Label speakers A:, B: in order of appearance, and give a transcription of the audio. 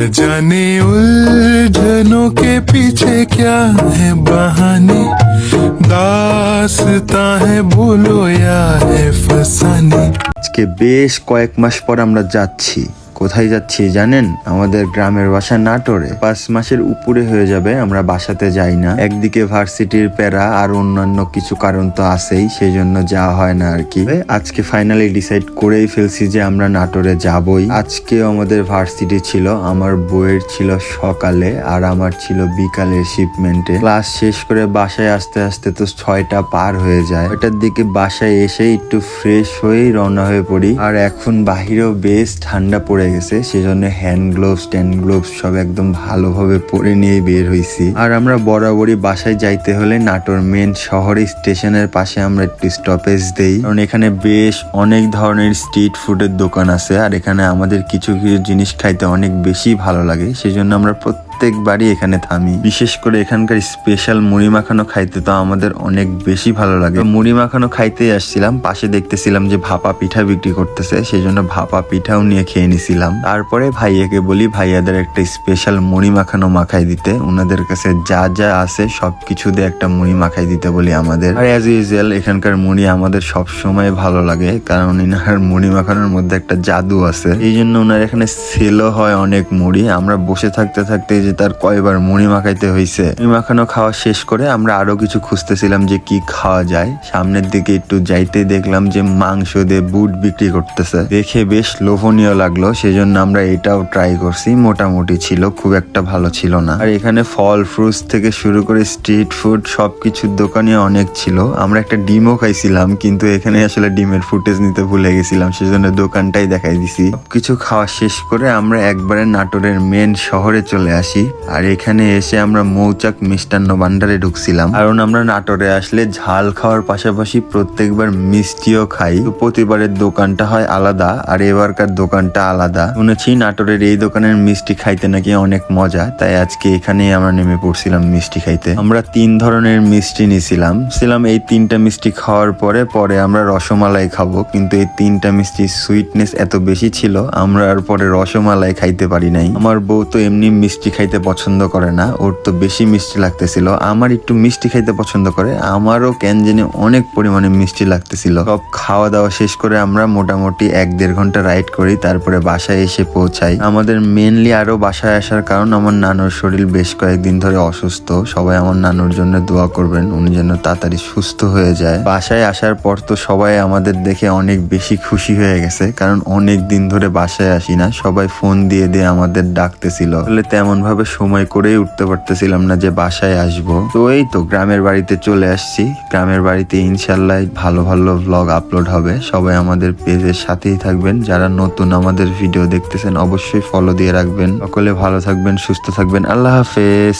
A: न जाने उलझनों के पीछे क्या है बहाने दासता है बोलो या है फसाने
B: আজকে বেশ কয়েক মাস পর আমরা যাচ্ছি কোথায় যাচ্ছি জানেন? আমাদের গ্রামের বাসা নাটোরে। পাঁচ মাসের উপরে হয়ে যাবে, আমরা বাসাতে যাই না। একদিকে ভার্সিটির প্যারা আর অন্যান্য কিছু কারণ তো আছেই সেই জন্য যাওয়া হয় না আর কি। আজকে ফাইনালি ডিসাইড করেই ফেলছি যে আমরা নাটোরে যাবই। আজকেও আমাদের ভার্সিটি ছিল, আমার বইয়ের ছিল সকালে আর আমার ছিল বিকালের শিপমেন্টে ক্লাস শেষ করে বাসায় আসতে আসতে তো ছয়টা পার হয়ে যায়। ওটার দিকে বাসায় এসে একটু ফ্রেশ হয়েই রওনা হয়ে পড়ি। আর এখন বাহিরেও বেশ ঠান্ডা পড়ে গেছে, সেজন্য হ্যান্ড গ্লোভস ট্যান্ড গ্লোভস সব একদম ভালোভাবে পরে নিয়ে বের হইছি। আর আমরা বরাবরই বাসায় যাইতে হলে নাটোর মেন শহরে স্টেশনের পাশে আমরা একটু স্টপেজ দেই। কারণ এখানে বেশ অনেক ধরনের স্ট্রিট ফুডের দোকান আছে, আর এখানে আমাদের কিছু কিছু জিনিস খাইতে অনেক বেশি ভালো লাগে। সেজন্য আমরা প্রত্যেকবারই এখানে থামি। বিশেষ করে এখানকার স্পেশাল মুড়ি মাখানো খাইতে তো আমাদের অনেক বেশি ভালো লাগে। মুড়ি মাখানো খাইতেই আসছিলাম, পাশে দেখতেছিলাম যে ভাপা পিঠা বিক্রি করতেছে সেই জন্য ভাপা পিঠাও নিয়ে খেয়ে নিছিলাম। তারপরে ভাইয়াকে বলি, ভাইয়াদের একটা স্পেশাল মুড়ি মাখানো মাখাই দিতে। ওনাদের কাছে যা যা আছে সবকিছু দিয়ে একটা মুড়ি মাখাই দিতে বলি আমাদের। আর অ্যাজ ইউজুয়াল এখানকার মুড়ি আমাদের সব সময় ভালো লাগে, কারণ ইনার মুড়ি মাখানোর মধ্যে একটা জাদু আছে। এই জন্য ওনার এখানে সেলও হয় অনেক মুড়ি। আমরা বসে থাকতে থাকতে যে তার কয়বার মুড়ি মাখাইতে হয়েছে মুড়ি মাখানো খাওয়া শেষ করে আমরা আরও কিছু খুঁজতেছিলাম যে কি খাওয়া যায়। সামনের দিকে একটু যাইতে দেখলাম যে মাংস দিয়ে বুট বিক্রি করতেছে। দেখে বেশ লোভনীয় লাগল, সেজন্য আমরা এটাও ট্রাই করছি। মোটামুটি ছিল, খুব একটা ভালো ছিল না। আর এখানে ফল ফ্রুটস থেকে শুরু করে স্ট্রিট ফুড সবকিছুর দোকানে অনেক ছিল। আমরা একটা ডিমও খাইছিলাম, কিন্তু এখানে আসলে ডিমের ফুটেজ নিতে ভুলে গেছিলাম, সেজন্য দোকানটাই দেখাই দিছি। কিছু খাওয়া শেষ করে আমরা একবারে নাটোরের মেন শহরে চলে আসি। আর এখানে এসে আমরা মৌচাক মিষ্টান্ন ভান্ডারে ঢুকছিলাম। কারণ আমরা নাটোরে আসলে ঝাল খাওয়ার পাশাপাশি প্রত্যেকবার মিষ্টিও খাই। প্রতিবারের দোকানটা হয় আলাদা, আর এবারকার দোকানটা আলাদা। শুনেছি নাটোরের এই দোকানের মিষ্টি খাইতে নাকি অনেক মজা, তাই আজকে এখানেই আমরা নেমে পড়ছিলাম মিষ্টি খাইতে। আমরা তিন ধরনের মিষ্টি নিছিলাম। ছিলাম এই তিনটা মিষ্টি খাওয়ার পরে পরে আমরা রসমালাই খাব, কিন্তু এই তিনটা মিষ্টি সুইটনেস এত বেশি ছিল, আমরা আর পরে রসমালাই খাইতে পারি নাই। আমার বউ তো এমনি মিষ্টি খাইতে পছন্দ করে না। ওর তো বেশি মিষ্টি লাগতেছিল। আমার একটু মিষ্টি খাইতে পছন্দ করে। আমারও কেন অনেক পরিমাণে মিষ্টি লাগতেছিল। সব খাওয়া দাওয়া শেষ করে আমরা মোটামুটি এক দেড় ঘণ্টা রাইড করি, তারপরে বাসায় এসে পৌঁছাই। আমাদের মেনলি আরও বাসায় আসার কারণ আমার নানুর শরীর বেশ কয়েকদিন ধরে অসুস্থ। সবাই আমার নানুর জন্য দোয়া করবেন, উনি যেন তাড়াতাড়ি সুস্থ হয়ে যায়। বাসায় আসার পর তো সবাই আমাদের দেখে অনেক বেশি খুশি হয়ে গেছে, কারণ অনেক দিন ধরে বাসায় আসি না। সবাই ফোন দিয়ে দিয়ে আমাদের ডাকতেছিল। তাহলে তেমন ভাবে সময় করেই উঠতে পারতেছিলাম না যে বাসায় আসব। তো এই তো গ্রামের বাড়িতে চলে আসছি। গ্রামের বাড়িতে ইনশাল্লাহ ভালো ভালো ব্লগ আপলোড হবে। সবাই আমাদের পেজের সাথেই থাকবেন। যারা নতুন আমাদের ভিডিও দেখতেছেন, অবশ্যই ফলো দিয়ে রাখবেন। সকলে ভালো থাকবেন, সুস্থ থাকবেন। আল্লাহ হাফেজ।